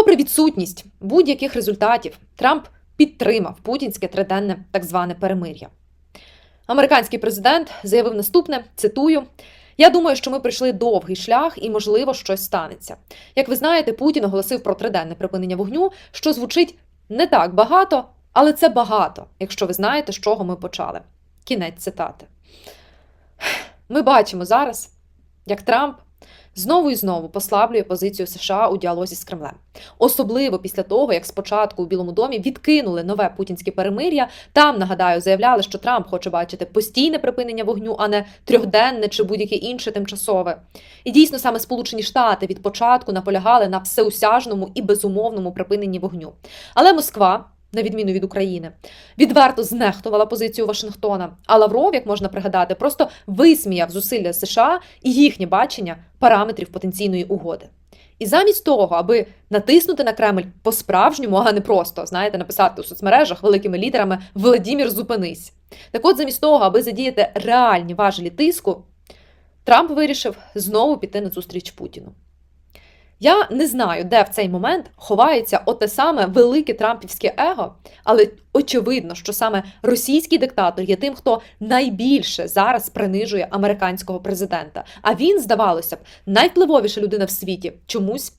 попри відсутність будь-яких результатів, Трамп підтримав путінське триденне так зване перемир'я. Американський президент заявив наступне: цитую. Я думаю, що ми пройшли довгий шлях і, можливо, щось станеться. Як ви знаєте, Путін оголосив про триденне припинення вогню, що звучить не так багато, але це багато, якщо ви знаєте, з чого ми почали. Кінець цитати. Ми бачимо зараз, як Трамп знову і знову послаблює позицію США у діалозі з Кремлем. Особливо після того, як спочатку у Білому домі відкинули нове путінське перемир'я. Там, нагадаю, заявляли, що Трамп хоче бачити постійне припинення вогню, а не трьохденне чи будь-яке інше тимчасове. І дійсно саме Сполучені Штати від початку наполягали на всеусяжному і безумовному припиненні вогню. Але Москва. На відміну від України, відверто знехтувала позицію Вашингтона. А Лавров, як можна пригадати, просто висміяв зусилля США і їхнє бачення параметрів потенційної угоди. І замість того, аби натиснути на Кремль по-справжньому, а не просто знаєте, написати у соцмережах великими літерами Владімір, зупинись. Так от, замість того, аби задіяти реальні важелі тиску, Трамп вирішив знову піти на зустріч Путіну. Я не знаю, де в цей момент ховається оте саме велике трампівське его, але очевидно, що саме російський диктатор є тим, хто найбільше зараз принижує американського президента. А він, здавалося б, найвпливовіша людина в світі чомусь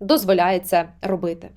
дозволяє це робити.